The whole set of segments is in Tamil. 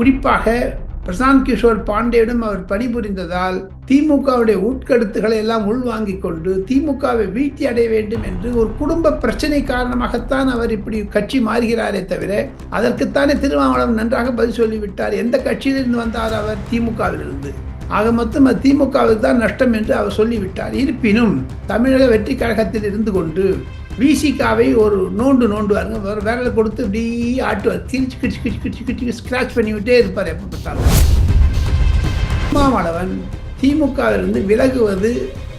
குறிப்பாக பிரசாந்த் கிஷோர் பாண்டேயிடம் அவர் பணிபுரிந்ததால் திமுகவுடைய உட்கருத்துக்களை எல்லாம் உள்வாங்கிக் கொண்டு திமுகவை வீழ்த்தி அடைய வேண்டும் என்று ஒரு குடும்ப பிரச்சனை காரணமாகத்தான் அவர் இப்படி கட்சி மாறுகிறாரே தவிர அதற்குத்தானே திருமாவளவன் நன்றாக பதில் சொல்லிவிட்டார். எந்த கட்சியிலிருந்து வந்தார் அவர்? திமுகவிலிருந்து. ஆக மொத்தம் அது திமுகவுக்கு தான் நஷ்டம் என்று அவர் சொல்லிவிட்டார். இருப்பினும் தமிழக வெற்றி கழகத்தில் இருந்து கொண்டு விசிகாவை ஒரு நோண்டு நோண்டுவாருங்க. ஒரு விரலை கொடுத்து இப்படி ஆட்டுவார். திரிச்சு கிடிச்சு கிடிச்சு கிடிச்சு கிடிச்சு ஸ்க்ராச் பண்ணிவிட்டே இருப்பார் எப்போ பார்த்தாலும். திருமாவளவன் திமுகவிலிருந்து விலகுவது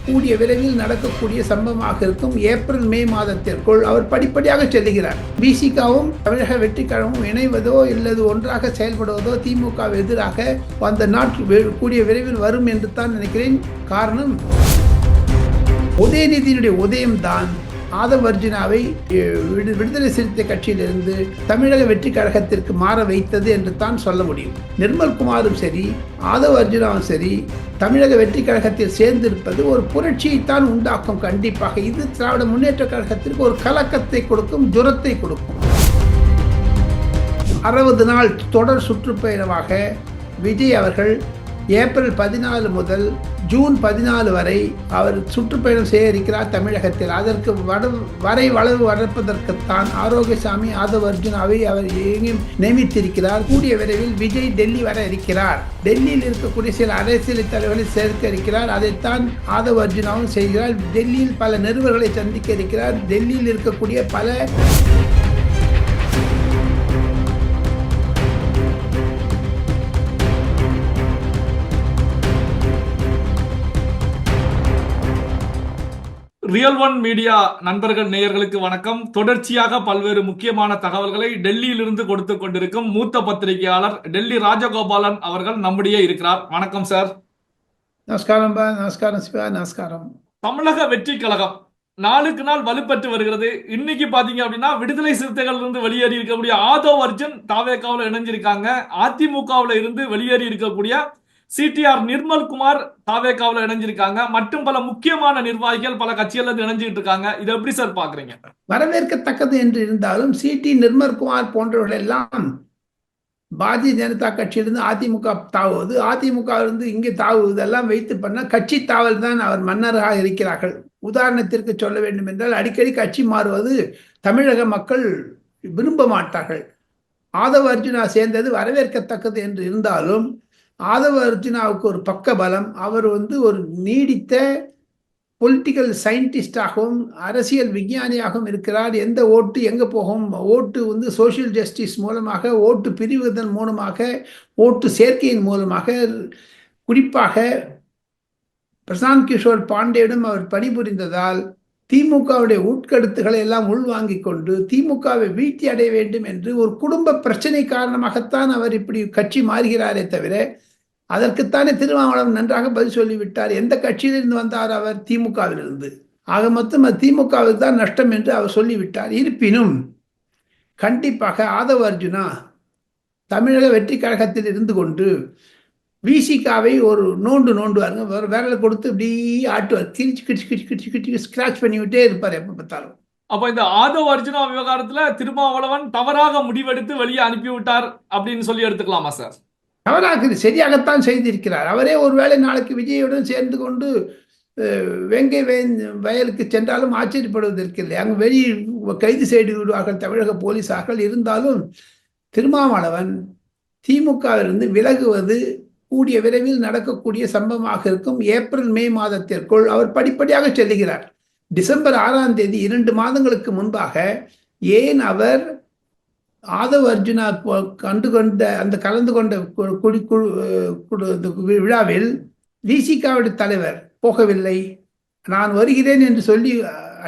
கூடிய விரைவில் நடக்கக்கூடிய சம்பவமாக இருக்கும். ஏப்ரல் மே மாதத்திற்குள் அவர் படிப்படியாக செல்லுகிறார் பிசிகாவும் தமிழக வெற்றிக்கழகமும் இணைவதோ இல்லது ஒன்றாக செயல்படுவதோ திமுக எதிராக அந்த நாட்கள் கூடிய விரைவில் வரும் என்று தான் நினைக்கிறேன். காரணம் உதயநிதியினுடைய உதயம்தான் ஆதவ் அர்ஜுனாவை விடு விடுதலை சிறுத்தை கட்சியிலிருந்து தமிழக வெற்றி கழகத்திற்கு மாற வைத்தது என்று தான் சொல்ல முடியும். நிர்மல் குமாரும் சரி ஆதவ் அர்ஜுனாவும் சரி தமிழக வெற்றி கழகத்தில் சேர்ந்திருப்பது ஒரு புரட்சியைத்தான் உண்டாக்கும். கண்டிப்பாக இது திராவிட முன்னேற்ற கழகத்திற்கு ஒரு கலக்கத்தை கொடுக்கும் ஜுரத்தை கொடுக்கும். அறுபது நாள் தொடர் சுற்றுப்பயணமாக விஜய் அவர்கள் ஏப்ரல் பதினாலு முதல் ஜூன் பதினாலு வரை அவர் சுற்றுப்பயணம் செய்ய இருக்கிறார் தமிழகத்தில். அதற்கு வட வரை வளர்வு வளர்ப்பதற்குத்தான் ஆரோக்கியசாமி ஆதவ் அர்ஜுனாவை அவர் எங்கேயும் நியமித்திருக்கிறார். கூடிய விரைவில் விஜய் டெல்லி வர இருக்கிறார். டெல்லியில் இருக்கக்கூடிய சில அரசியல் தலைவர்களை சேர்க்க இருக்கிறார். அதைத்தான் ஆதவ அர்ஜுனாவும் செய்கிறார். டெல்லியில் பல நிருபர்களை சந்திக்க இருக்கிறார். டெல்லியில் இருக்கக்கூடிய பல ரியல் ஒன் மீடியா நண்பர்கள் நேயர்களுக்கு வணக்கம். தொடர்ச்சியாக பல்வேறு முக்கியமான தகவல்களை டெல்லியிலிருந்து கொடுத்து கொண்டிருக்கும் மூத்த பத்திரிகையாளர் டெல்லி ராஜகோபாலன் அவர்கள் நம்முடைய இருக்கிறார். வணக்கம் சார் நமஸ்காரம் நமஸ்காரம் சிவா. நமஸ்காரம். தமிழக வெற்றி கழகம் நாளுக்கு நாள் வலுப்பெற்று வருகிறது. இன்னைக்கு பாத்தீங்க அப்படின்னா விடுதலை சிறுத்தைகள் இருந்து வெளியேறி இருக்கக்கூடிய ஆதவ் அர்ஜுன் தாவேக்காவில் இணைஞ்சிருக்காங்க. அதிமுகவுல இருந்து வெளியேறி இருக்கக்கூடிய சிடிஆர் நிர்மல் குமார் தாவேக்காவில் இணைஞ்சிருக்காங்க. மற்றும் பல முக்கியமான நிர்வாகிகள் பல கட்சிகள் இணைஞ்சிட்டு இருக்காங்க. இதை எப்படி சார் பாக்குறீங்க வரவேற்கத்தக்கது என்று இருந்தாலும் சிடி நிர்மல்குமார் போன்றவர்கள் எல்லாம் பாரதிய ஜனதா கட்சியிலிருந்து அதிமுக தாவுவது அதிமுகவிலிருந்து இங்கே தாவுவது எல்லாம் வைத்து பண்ண கட்சி தாவல் தான் அவர் மன்னராக இருக்கிறார்கள். உதாரணத்திற்கு சொல்ல வேண்டும் என்றால் அடிக்கடி கட்சி மாறுவது தமிழக மக்கள் விரும்ப மாட்டார்கள். ஆதவ அர்ஜுனா சேர்ந்தது வரவேற்கத்தக்கது என்று இருந்தாலும் ஆதவ அர்ஜுனாவுக்கு ஒரு பக்க பலம். அவர் வந்து ஒரு நீடித்த பொலிட்டிக்கல் சயின்டிஸ்டாகவும் அரசியல் விஞ்ஞானியாகவும் இருக்கிறார். எந்த ஓட்டு எங்கே போகும்? ஓட்டு வந்து சோசியல் ஜஸ்டிஸ் மூலமாக ஓட்டு பிரிவதன் மூலமாக ஓட்டு சேர்க்கையின் மூலமாக குறிப்பாக பிரசாந்த் கிஷோர் பாண்டேயிடம் அவர் பணிபுரிந்ததால் திமுகவுடைய உட்கருத்துக்களை எல்லாம் உள்வாங்கிக் கொண்டு திமுகவை வீழ்த்தி அடைய வேண்டும் என்று ஒரு குடும்ப பிரச்சனை காரணமாகத்தான் அவர் இப்படி கட்சி மாறுகிறாரே தவிர அதற்குத்தானே திருமாவளவன் நன்றாக பதில் சொல்லிவிட்டார். எந்த கட்சியிலிருந்து வந்தார் அவர்? திமுகவிலிருந்து. ஆக மொத்தம் திமுகவுக்கு தான் நஷ்டம் என்று அவர் சொல்லிவிட்டார். இருப்பினும் கண்டிப்பாக ஆதவ அர்ஜுனா தமிழக வெற்றி கழகத்தில் இருந்து கொண்டு விசிகாவை ஒரு நோண்டு நோண்டுவாருங்க. ஒரு விரலை கொடுத்து இப்படி ஆட்டுவார். கிழிச்சு கிழிச்சு கிழிச்சு கிழிச்சு கிழிச்சு ஸ்கிராச் பண்ணிவிட்டே இருப்பார் எப்போ பார்த்தாலும். அப்ப இந்த ஆதவ் அர்ஜுனா விவகாரத்துல திருமாவளவன் தவறாக முடிவெடுத்து வெளியே அனுப்பிவிட்டார் அப்படின்னு சொல்லி எடுத்துக்கலாமா சார்? தவறாக சரியாகத்தான் செய்திருக்கிறார். அவரே ஒருவேளை நாளைக்கு விஜயுடன் சேர்ந்து கொண்டு வெங்கை வயலுக்கு சென்றாலும் ஆச்சரியப்படுவதற்கில்லை அங்கு வெளி கைது செய்து விடுவார்கள் தமிழக போலீசார்கள். இருந்தாலும் திருமாவளவன் திமுகவிலிருந்து விலகுவது கூடிய விரைவில் நடக்கக்கூடிய சம்பவமாக இருக்கும். ஏப்ரல் மே மாதத்திற்குள் அவர் படிப்படியாக செல்லுகிறார். டிசம்பர் ஆறாம் தேதி இரண்டு மாதங்களுக்கு முன்பாக ஏன் அவர் ஆதவ அர்ஜுனா கண்டு கொண்ட அந்த கலந்து கொண்ட குடி விழாவில் விசிகாவுடைய தலைவர் போகவில்லை. நான் வருகிறேன் என்று சொல்லி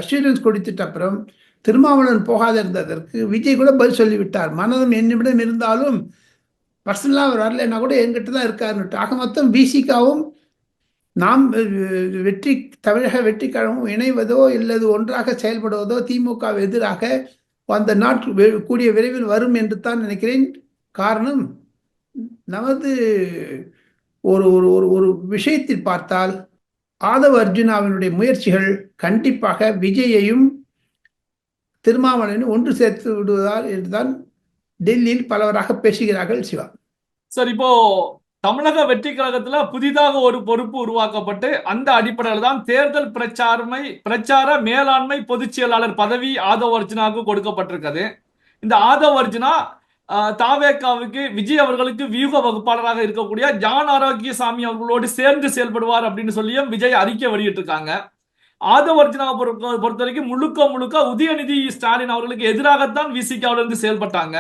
அஷூரன்ஸ் கொடுத்துட்ட அப்புறம் திருமாவளவன் போகாத இருந்ததற்கு விஜய் கூட பதில் சொல்லிவிட்டார். மனதும் என்னிடம் இருந்தாலும் பர்சனலாக அவர் வரலைன்னா கூட எங்கிட்ட தான் இருக்காருன்னு ஆக மொத்தம் பிசிகாவும் நாம் வெற்றி தமிழக வெற்றிக்கழகமும் இணைவதோ இல்லது ஒன்றாக செயல்படுவதோ திமுக எதிராக அந்த நாட்கள் கூடிய விரைவில் வரும் என்று தான் நினைக்கிறேன். காரணம் நமது ஒரு ஒரு ஒரு ஒரு விஷயத்தில் பார்த்தால் ஆதவ அர்ஜுனாவினுடைய முயற்சிகள் கண்டிப்பாக விஜயையும் திருமாவளவனையும் ஒன்று சேர்த்து விடுவதால் என்றுதான் டெல்லியில் பலவராக பேசுகிறார்கள் சிவா. சார் இப்போ தமிழக வெற்றி கழகத்துல புதிதாக ஒரு பொறுப்பு உருவாக்கப்பட்டு அந்த அடிப்படையில் தான் தேர்தல் பிரச்சாரமை பிரச்சார மேலாண்மை பொதுச் செயலாளர் பதவி ஆதவ் அர்ஜுனாவுக்கு கொடுக்கப்பட்டிருக்கிறது. இந்த ஆதவ் அர்ஜுனா தாவேக்காவுக்கு விஜய் அவர்களுக்கு வியூக வகுப்பாளராக இருக்கக்கூடிய ஜான் ஆரோக்கியசாமி அவர்களோடு சேர்ந்து செயல்படுவார் அப்படின்னு சொல்லியும் விஜய் அறிக்கை வெளியிட்டிருக்காங்க. ஆதவ் அர்ஜுனாவை பொறுத்த வரைக்கும் முழுக்க முழுக்க உதயநிதி ஸ்டாலின் அவர்களுக்கு எதிராகத்தான் விசிகாவிலிருந்து செயல்பட்டாங்க.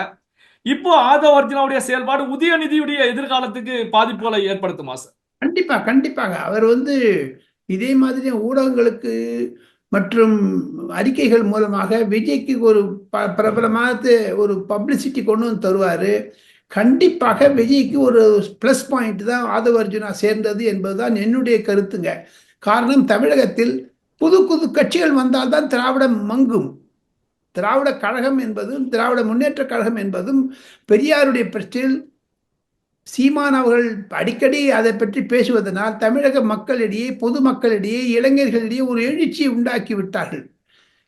இப்போ ஆதவ் அர்ஜுனாவுடைய செயல்பாடு உதயநிதியுடைய எதிர்காலத்துக்கு பாதிப்புகளை ஏற்படுத்துமா சார்? கண்டிப்பா கண்டிப்பாக அவர் வந்து இதே மாதிரி ஊடகங்களுக்கு மற்றும் அறிக்கைகள் மூலமாக விஜய்க்கு ஒரு ப பிரபலமான ஒரு பப்ளிசிட்டி கொண்டு வந்து தருவார். கண்டிப்பாக விஜய்க்கு ஒரு ப்ளஸ் பாயிண்ட் தான் ஆதவ அர்ஜுனா சேர்ந்தது என்பதுதான் என்னுடைய கருத்துங்க. காரணம் தமிழகத்தில் புது புது கட்சிகள் வந்தால்தான் திராவிடம் மங்கும். திராவிட கழகம் என்பதும் திராவிட முன்னேற்ற கழகம் என்பதும் பெரியாருடைய பிரச்சில் சீமான் அவர்கள் அடிக்கடி அதை பற்றி பேசுவதனால் தமிழக மக்களிடையே பொதுமக்களிடையே இளைஞர்களிடையே ஒரு எழுச்சியை உண்டாக்கி விட்டார்கள்.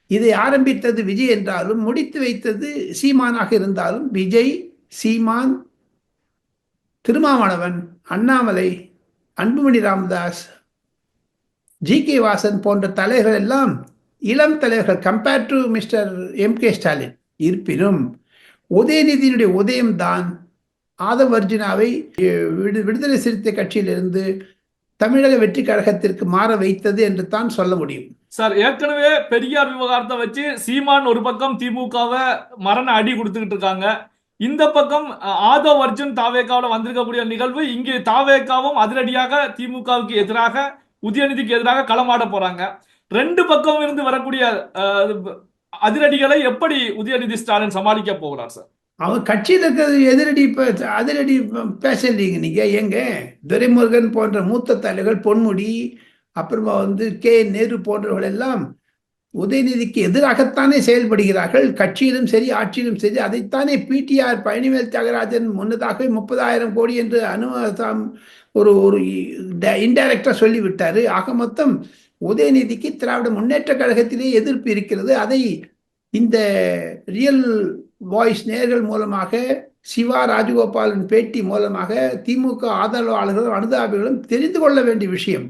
இதை ஆரம்பித்தது விஜய் என்றாலும் முடித்து வைத்தது சீமானாக இருந்தாலும் விஜய் சீமான் திருமாவளவன் அண்ணாமலை அன்புமணி ராமதாஸ் ஜி கே வாசன் போன்ற தலைவர்கள் எல்லாம் இளம் தலைவர்கள் compared to mister M K Stalin இருப்பினும் உதயநிதியினுடைய உதயம்தான் ஆதவ் அர்ஜுனாவை விடு- விடுதலை சிறுத்தை கட்சியிலிருந்து தமிழக வெற்றி கழகத்திற்கு மாற வைத்தது என்று தான் சொல்ல முடியும். சார் ஏற்கனவே பெரியார் விவகாரத்தை வச்சு சீமான் ஒரு பக்கம் திமுகவை மரண அடி கொடுத்துக்கிட்டு இருக்காங்க. இந்த பக்கம் ஆதவ் அர்ஜுன் தாவேக்காவில் வந்திருக்கக்கூடிய நிகழ்வு இங்கே தாவேக்காவும் அதிரடியாக திமுகவுக்கு எதிராக உதயநிதிக்கு எதிராக களமாட போறாங்க. ரெண்டு பக்கம் இருந்து வரக்கூடிய அதிரடிகளை எப்படி உதயநிதி ஸ்டாலின் சமாளிக்க போகிறார் சார்? அவர் கட்சியில் இருக்கிறது எதிரடி அதிரடி பேசலீங்க நீங்க எங்க துரைமுருகன் போன்ற மூத்த தலைவர்கள் பொன்முடி அப்புறமா வந்து கே. நேரு போன்றவர்கள் எல்லாம் உதயநிதிக்கு எதிராகத்தானே செயல்படுகிறார்கள். கட்சியிலும் சரி ஆட்சியிலும் சரி அதைத்தானே பிடிஆர் பழனிவேல் தியாகராஜன் முன்னதாகவே முப்பதாயிரம் கோடி என்று அனுமதம் ஒரு ஒரு இன்டைரக்டா சொல்லிவிட்டாரு. ஆக மொத்தம் உதயநிதிக்கு திராவிட முன்னேற்ற கழகத்திலே எதிர்ப்பு இருக்கிறது. அதை இந்த ரியல் வாய்ஸ் நேர்கள் மூலமாக சிவா ராஜகோபாலன் பேட்டி மூலமாக திமுக ஆதரவாளர்களும் அனுதாபிகளும் தெரிந்து கொள்ள வேண்டிய விஷயம்.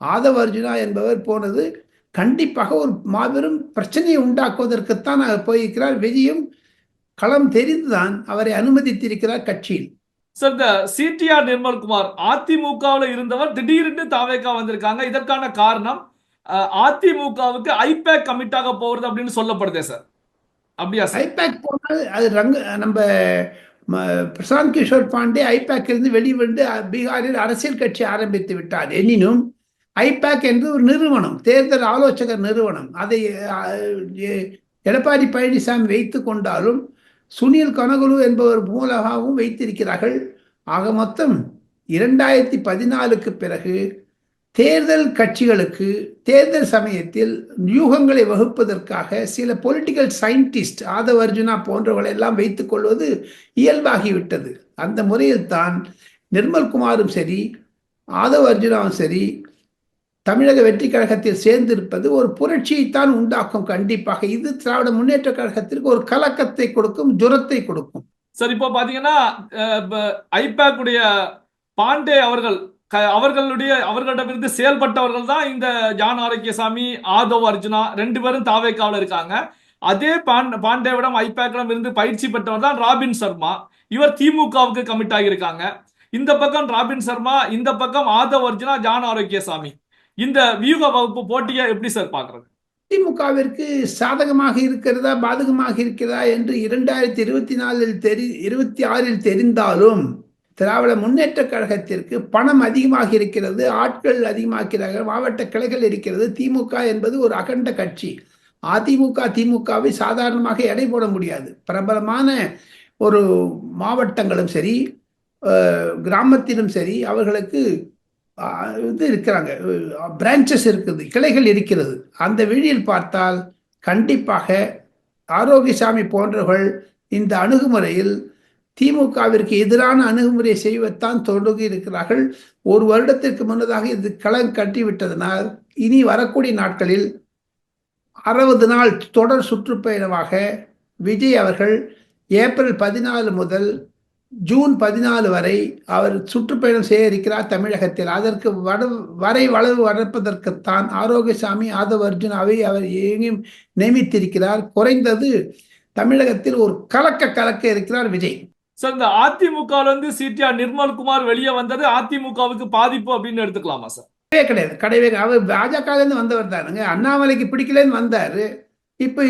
ஆதவ அர்ஜுனா என்பவர் போனது கண்டிப்பாக ஒரு மாபெரும் பிரச்சனையை உண்டாக்குவதற்குத்தான் அவர் போயிருக்கிறார். விஜயும் களம் தெரிந்துதான் அவரை அனுமதித்திருக்கிறார் கட்சியில். சார் இந்த சிடிஆர் நிர்மல்குமார் அதிமுகவில் இருந்தவர் திடீரென்று தாவேக்கா வந்திருக்காங்க. இதற்கான காரணம் அதிமுகவுக்கு ஐபேக் கமிட்டாக போகிறது அப்படின்னு சொல்லப்படுதே சார். அப்படியா சார்? ஐபேக் போனால் அது ரங்க நம்ம பிரசாந்த் கிஷோர் பாண்டே ஐபேக் இருந்து வெளிவந்து பீகாரில் அரசியல் கட்சி ஆரம்பித்து விட்டார். எனினும் ஐபேக் என்று ஒரு நிறுவனம் தேர்தல் ஆலோசகர் நிறுவனம். அதை எடப்பாடி பழனிசாமி வைத்து கொண்டாலும் சுனில் கனகுலு என்பவர் மூலமாகவும் வைத்திருக்கிறார்கள். ஆக மொத்தம் இரண்டாயிரத்தி பதினாலுக்கு பிறகு தேர்தல் கட்சிகளுக்கு தேர்தல் சமயத்தில் யூகங்களை வகுப்பதற்காக சில பொலிட்டிக்கல் சயின்டிஸ்ட் ஆதவ அர்ஜுனா போன்றவர்களை எல்லாம் வைத்துக் கொள்வது இயல்பாகிவிட்டது. அந்த முறையில் தான் நிர்மல்குமாரும் சரி ஆதவ அர்ஜுனாவும் சரி தமிழக வெற்றி கழகத்தில் சேர்ந்திருப்பது ஒரு புரட்சியைத்தான் உண்டாக்கும் கண்டிப்பாக. இது திராவிட முன்னேற்ற கழகத்திற்கு ஒரு கலக்கத்தை கொடுக்கும் ஜுரத்தை கொடுக்கும். சார் இப்போ பாத்தீங்கன்னா ஐபேக்குடைய பாண்டே அவர்கள் அவர்களுடைய அவர்களிடமிருந்து செயல்பட்டவர்கள் தான் இந்த ஜான் ஆரோக்கியசாமி ஆதவ் அர்ஜுனா ரெண்டு பேரும் தாவேக்காவில் இருக்காங்க. அதே பாண்ட பாண்டேவிடம் ஐபேக்கிடம் இருந்து பயிற்சி பெற்றவர் தான் ராபின் சர்மா. இவர் திமுகவுக்கு கமிட் ஆகியிருக்காங்க. இந்த பக்கம் ராபின் சர்மா இந்த பக்கம் ஆதவ் அர்ஜுனா ஜான் ஆரோக்கியசாமி. இந்த வியூக வகுப்பு போட்டியை எப்படி சார் பாக்குறது திமுகவிற்கு சாதகமாக இருக்கிறதா பாதகமாக இருக்கிறதா என்று இரண்டாயிரத்தி இருபத்தி நாலில் தெரி இருபத்தி ஆறில் தெரிந்தாலும் திராவிட முன்னேற்ற கழகத்திற்கு பணம் அதிகமாக இருக்கிறது ஆட்கள் அதிகமாக்கிறார்கள் மாவட்ட கிளைகள் இருக்கிறது திமுக என்பது ஒரு அகண்ட கட்சி. அதிமுக திமுகவை சாதாரணமாக எடை போட முடியாது. பிரபலமான ஒரு மாவட்டங்களும் சரி கிராமத்திலும் சரி அவர்களுக்கு இது இருக்கிறாங்க பிரான்ச்சஸ் இருக்குது கிளைகள் இருக்கிறது. அந்த வழியில் பார்த்தால் கண்டிப்பாக ஆரோக்கியசாமி போன்றவர்கள் இந்த அணுகுமுறையில் திமுகவிற்கு எதிரான அணுகுமுறையை செய்வத்தான் தொடங்கி இருக்கிறார்கள். ஒரு வருடத்திற்கு முன்னதாக இது களம் கட்டிவிட்டதனால் இனி வரக்கூடிய நாட்களில் அறுபது நாள் தொடர் சுற்றுப்பயணமாக விஜய் அவர்கள் ஏப்ரல் பதினாலு முதல் ஜூன் பதினாலு வரை அவர் சுற்றுப்பயணம் செய்ய இருக்கிறார் தமிழகத்தில். அதற்கு வட வரை வளவு வளர்ப்பதற்குத்தான் ஆரோக்கியசாமி ஆதவ அர்ஜுனாவை அவர் எங்கேயும் நியமித்திருக்கிறார். குறைந்தது தமிழகத்தில் ஒரு கலக்க கலக்க இருக்கிறார் விஜய். சார் இந்த அதிமுகல இருந்து சிடிஆர் நிர்மல்குமார் வெளியே வந்தது அதிமுகவுக்கு பாதிப்பு அப்படின்னு எடுத்துக்கலாமா சார் கிடையவே கிடையாது கிடையவே அவர் பாஜகலேருந்து வந்தவர் தானுங்க. அண்ணாமலைக்கு பிடிக்கலன்னு வந்தாரு. இப்போ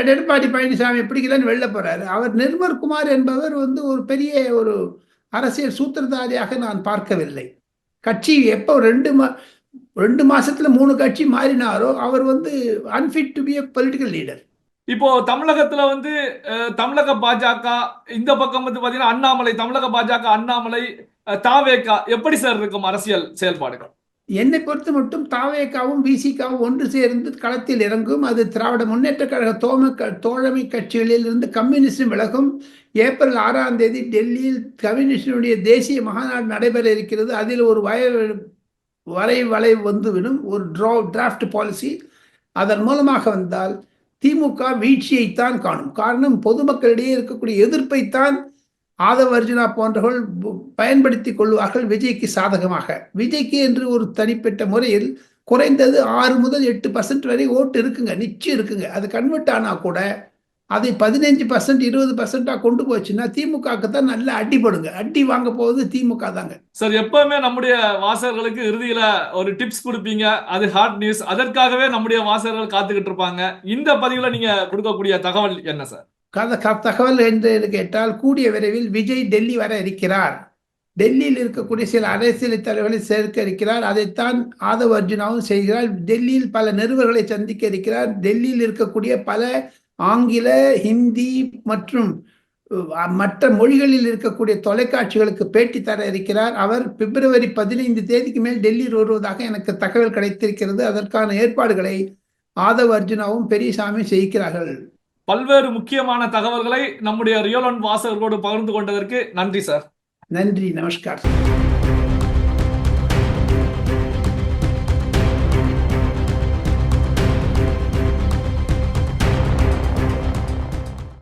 எடப்பாடி பழனிசாமி பிடிக்கலன்னு வெளில போறாரு. அவர் நிர்மல்குமார் என்பவர் வந்து ஒரு பெரிய ஒரு அரசியல் சூத்திரதாரியாக நான் பார்க்கவில்லை. கட்சி எப்போ ரெண்டு மா ரெண்டு மாசத்துல மூணு கட்சி மாறினாரோ அவர் வந்து unfit to be a political leader இப்போ தமிழகத்துல வந்து தமிழக பாஜக இந்த பக்கம் வந்து பாத்தீங்கன்னா அண்ணாமலை தமிழக பாஜக அண்ணாமலை தாவேகா எப்படி சார் இருக்கும் அரசியல் செயல்பாடுகள்? என்னை பொறுத்து மட்டும் தாவேக்காவும் பிசிகாவும் ஒன்று சேர்ந்து களத்தில் இறங்கும். அது திராவிட முன்னேற்ற கழக தோம தோழமை கட்சிகளில் இருந்து கம்யூனிஸ்டும் விலகும். ஏப்ரல் ஆறாம் தேதி டெல்லியில் கம்யூனிஸ்டினுடைய தேசிய மகாநாடு நடைபெற இருக்கிறது. அதில் ஒரு வய வரை வளைவு வந்துவிடும். ஒரு ட்ரா டிராஃப்ட் பாலிசி அதன் மூலமாக வந்தால் திமுக வீழ்ச்சியைத்தான் காணும். காரணம் பொதுமக்களிடையே இருக்கக்கூடிய எதிர்ப்பைத்தான் ஆதவ அர்ஜுனா போன்றவர்கள் பயன்படுத்தி கொள்வார்கள் விஜய்க்கு சாதகமாக. விஜய்க்கு என்று ஒரு தனிப்பட்ட முறையில் குறைந்தது ஆறு முதல் எட்டு பர்சன்ட் வரை ஓட்டு இருக்குங்க நிச்சயம் இருக்குங்க. அது கன்வெர்ட் ஆனா கூட அதை பதினஞ்சு பர்சன்ட் இருபது பர்சன்டா கொண்டு போச்சுன்னா திமுகவுக்கு தான் நல்ல அடிபடுங்க அடி வாங்க போவது திமுக தாங்க. சார் எப்பவுமே நம்முடைய வாசகர்களுக்கு இறுதியில ஒரு டிப்ஸ் கொடுப்பீங்க. அது ஹாட் நியூஸ் அதற்காகவே நம்முடைய வாசகர்கள் காத்துக்கிட்டு இருப்பாங்க. இந்த பதிவுல நீங்க கொடுக்கக்கூடிய தகவல் என்ன சார்? கத தகவல் என்று கேட்டால் கூடிய விரைவில் விஜய் டெல்லி வர இருக்கிறார். டெல்லியில் இருக்கக்கூடிய சில அரசியல் தலைவர்களை சேர்க்க இருக்கிறார். அதைத்தான் ஆதவ அர்ஜுனாவும் செய்கிறார். டெல்லியில் பல நிருபர்களை சந்திக்க இருக்கிறார். டெல்லியில் இருக்கக்கூடிய பல ஆங்கில ஹிந்தி மற்றும் மற்ற மொழிகளில் இருக்கக்கூடிய தொலைக்காட்சிகளுக்கு பேட்டி தர இருக்கிறார். அவர் பிப்ரவரி பதினைந்து தேதிக்கு மேல் டெல்லியில் வருவதாக எனக்கு தகவல் கிடைத்திருக்கிறது. அதற்கான ஏற்பாடுகளை ஆதவ அர்ஜுனாவும் பெரியசாமி செய்கிறார்கள். பல்வேறு முக்கியமான தகவல்களை நம்முடைய ரியல் ஒன் வாசகர்களோடு பகிர்ந்து கொண்டதற்கு நன்றி சார். நன்றி நமஸ்கார்.